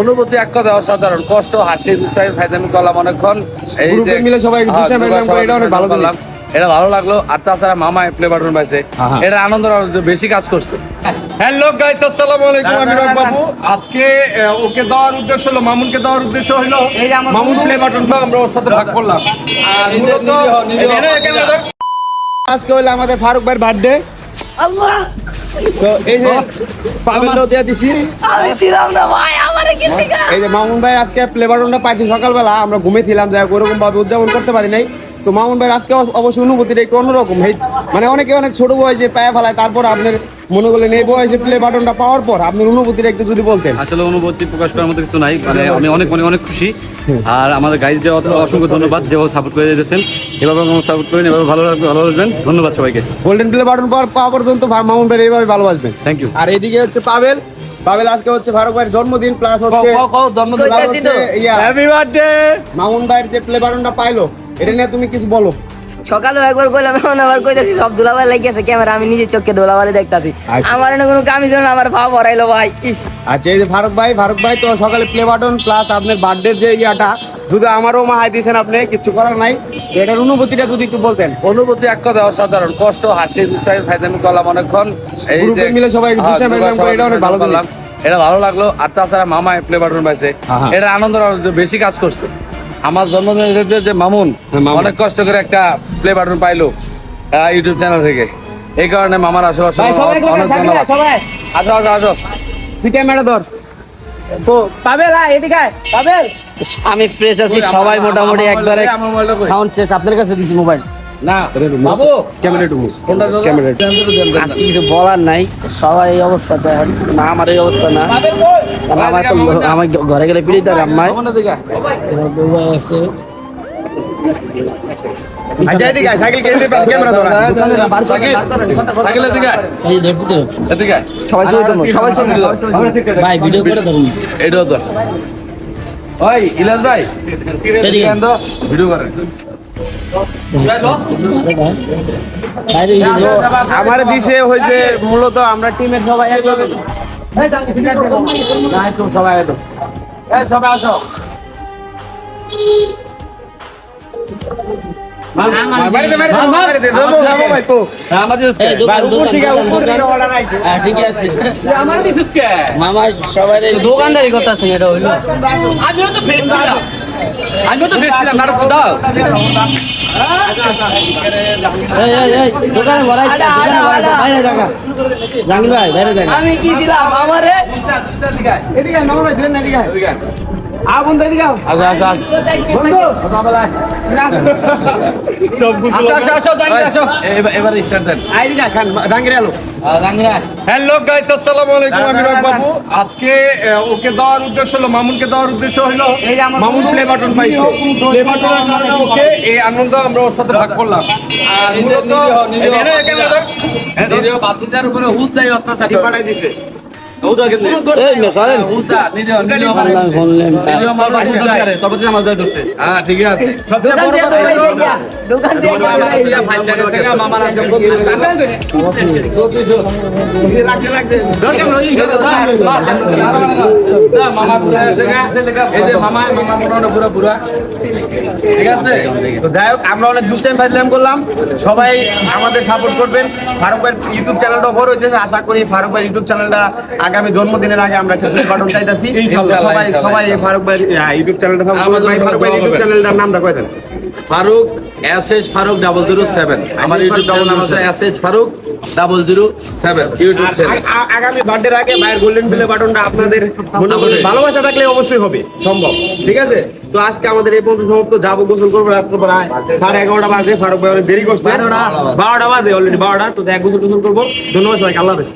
অনুভূতি এক কথা অসাধারণ। কষ্ট হাসি দুষ্টাই ফাইজামি করলাম অনেকক্ষণ। এই গ্রুপে মিলে সবাই হ্যাঁ, করে, এটা অনেক ভালো করলাম। এটা ভালো লাগল। আর তাছাড়া মামা প্লে বাটন পাইছে। এটা আনন্দ বেশি কাজ করছে। হ্যালো গাইস আসসালামু আলাইকুম আমি রক বাবু। আজকে ওকে দেওয়ার উদ্দেশ্য হলো মামুনকে দেওয়ার উদ্দেশ্য হলো মামুন প্লে বাটনটা আমরা ওর সাথে ভাগ করলাম। আর। আজকে হলো আমাদের ফারুক ভাইয়ের বার্থডে তো এই যে পাবেল দিয়া দিছি। আমি ছিলাম না ভাই এই যে মামুন ভাই আজকে প্লে বাটনটা পাইছি সকালবেলা আমরা ঘুমেছিলাম যাই ওরকম ভাবে উদযাপন করতে পারি নাই। তো মামুন ভাই আজকে অবশ্যই অনুভূতিটা একটু অন্যরকম। মানে অনেকে অনেক ছোট বয়সে পায়ে ফেলায় তারপর আপনার মনে করলেন এই বয়সে প্লে বাটনটা পাওয়ার পর আপনার অনুভূতিটা একটু যদি বলতেন। আসলে অনুভূতি প্রকাশ করার মতো কিছু নাই মানে আমি অনেক অনেক অনেক খুশি। আর আমাদের গাইজদের অসংখ্য ধন্যবাদ যেভাবে সাপোর্ট করে দিয়েছেন। এভাবে সাপোর্ট করেন এভাবে ভালো রাখবেন ভালো রাখবেন ধন্যবাদ সবাইকে। গোল্ডেন প্লে বাটন পাওয়ার পাওয়া পর্যন্ত মামুন ভাই এইভাবে ভালোবাসবেন থ্যাংক ইউ আর এদিকে হচ্ছে পাবেল। পাবেল আজকে হচ্ছে ফারুক ভাইয়ের জন্মদিন প্লাস হচ্ছে জন্মদিন ইয়া, হ্যাপি বার্থডে মামুন ভাইয়ের যে প্লে বাটনটা পাইলো এটা নিয়ে তুমি কিছু বলো। সকালে একবার কইলাম এখন আবার কইতাছি সব লাগিয়েছে ক্যামেরা আমি নিজে চোখে দোলাবালি দেখতাছি। আচ্ছা। আমার এনে কোনো কামি ছিল না আমার ভাব ভরাইলো ভাই ইস। আচ্ছা এই যে ফারুক ভাই ফারুক ভাই তো সকালে প্লে বাটন প্লাস আপনার বার্থডে যে ইয়াটা শুধু আমারও মাহাই দিয়েছেন আপনি কিছু করার নাই। এটার অনুভূতিটা যদি একটু বলতেন। অনুভূতি এক কথা অসাধারণ। কষ্ট হাসি দুষ্টাই ফাইজামি করলাম অনেকক্ষণ। এই গ্রুপে মিলে সবাই হ্যাঁ, এটা অনেক ভালো করলাম। এটা ভালো লাগল আর তাছাড়া মামা প্লে বাটন পাইছে। হ্যাঁ, হ্যাঁ। এটা আনন্দ বেশি কাজ করছে। আমার জন্মদিনে যে- যে মামুন হ্যাঁ, অনেক কষ্ট করে একটা প্লে বাটন পাইলো ইউটিউব চ্যানেল থেকে। এই কারণে মামার আশেপাশে অনেক ধন্যবাদ। আসো আসো আসো। তুই ক্যামেরা ধর। তো পাবেল আয়, এদিকে পাবেল। আমি ফ্রেশ আছি সবাই মোটামুটি একবারে সাউন্ড শেষ। আপনার কাছে দিছি মোবাইল না বাবু ক্যামেরা? ক্যামেরা আজকে কিছু বলার নাই সবাই এই অবস্থা দেখেন না আমার এই অবস্থা না কারণ আমার তো আমার ঘরে গেলে পিড়িত আর আম্মাই আছে আচ্ছা, এদিকে আয়, সাইকেল কেন্দ্রে ক্যামেরা ধর আয়। সাইকেল, সাইকেলের দিকে আয়, এই ধরতে তো এদিকে আয়। সবাই সবাই ভাই ভিডিও করে ধরুন এইটাও তো ওই ইলাস ভাই ভিডিও করে বাইরে ভিডিও তো আমার দিছে হয়েছে মূলত আমরা টিমের সবাই সবাই সবাই আসো। হ্যাঁ দোকানদারি কথা আছে। এটা হইল। আমিও তো আমিও তো ফেসছিলাম নাটক দাও বাইরে জায়গা। আমি কি ছিলাম? আমারে? না। আয়, বন্ধু, এদিকে। আসো আসো আসো। বন্ধু, আসো আসো আসো জানি আসো। এবার এবার স্টার্ট দেন। এদিকে আয়, খান, রাঙ্গিরে আলো। হ্যালো গাইস আসসালামু আলাইকুম আমি রক বাবু আজকে ওকে দেওয়ার উদ্দেশ্য হলো মামুনকে দেওয়ার উদ্দেশ্য হলো মামুন প্লে বাটন পাইছে। প্লে বাটনের কারণে ওকে এই আনন্দ আমরা ওর সাথে ভাগ করলাম। আর মূলত এখানে ক্যামেরা ধর। নিজেও বাতিদার উপরে হুদ দেয় অত্যাচার পাঠাই দিছে। হ্যাঁ যাই হোক আমরা অনেক দুষ্টাইম ফাইজলাম করলাম। সবাই আমাদের সাপোর্ট করবেন। ফারুক ভাইয়ের ইউটিউব চ্যানেলটা ওপর হইতেছে আশা করি ফারুক ভাই ইউটিউব চ্যানেলটা আগামী জন্মদিনের আগে আমরা একটা বাটন চাইতাছি। সবাই সবাই ফারুক ভাই ইউটিউব চ্যানেলটা ফারুক ভাই ইউটিউব চ্যানেলটার নামটা কয়ে দেন? Faruk S H Faruk double zero seven আমার ইউটিউব চ্যানেল নাম আছে S H Faruk double zero seven YouTube channel আগামী বার্থডের আগে ভাইয়ের গোল্ডেন প্লে বাটনটা আপনাদের ভালোবাসা থাকলে অবশ্যই হবে। সম্ভব। ঠিক আছে? তো আজকে আমাদের এই পর্যন্ত সমাপ্ত। যাব গোসল করব রাত্রে প্রায় সাড়ে এগারোটা বাজে ফারুক ভাই অনেক দেরি করছে। বারোটা বাজে। অলরেডি বারোটা। তো দেখ গোসল টোসল করব। ধন্যবাদ সবাইকে আল্লাহ হাফেজ।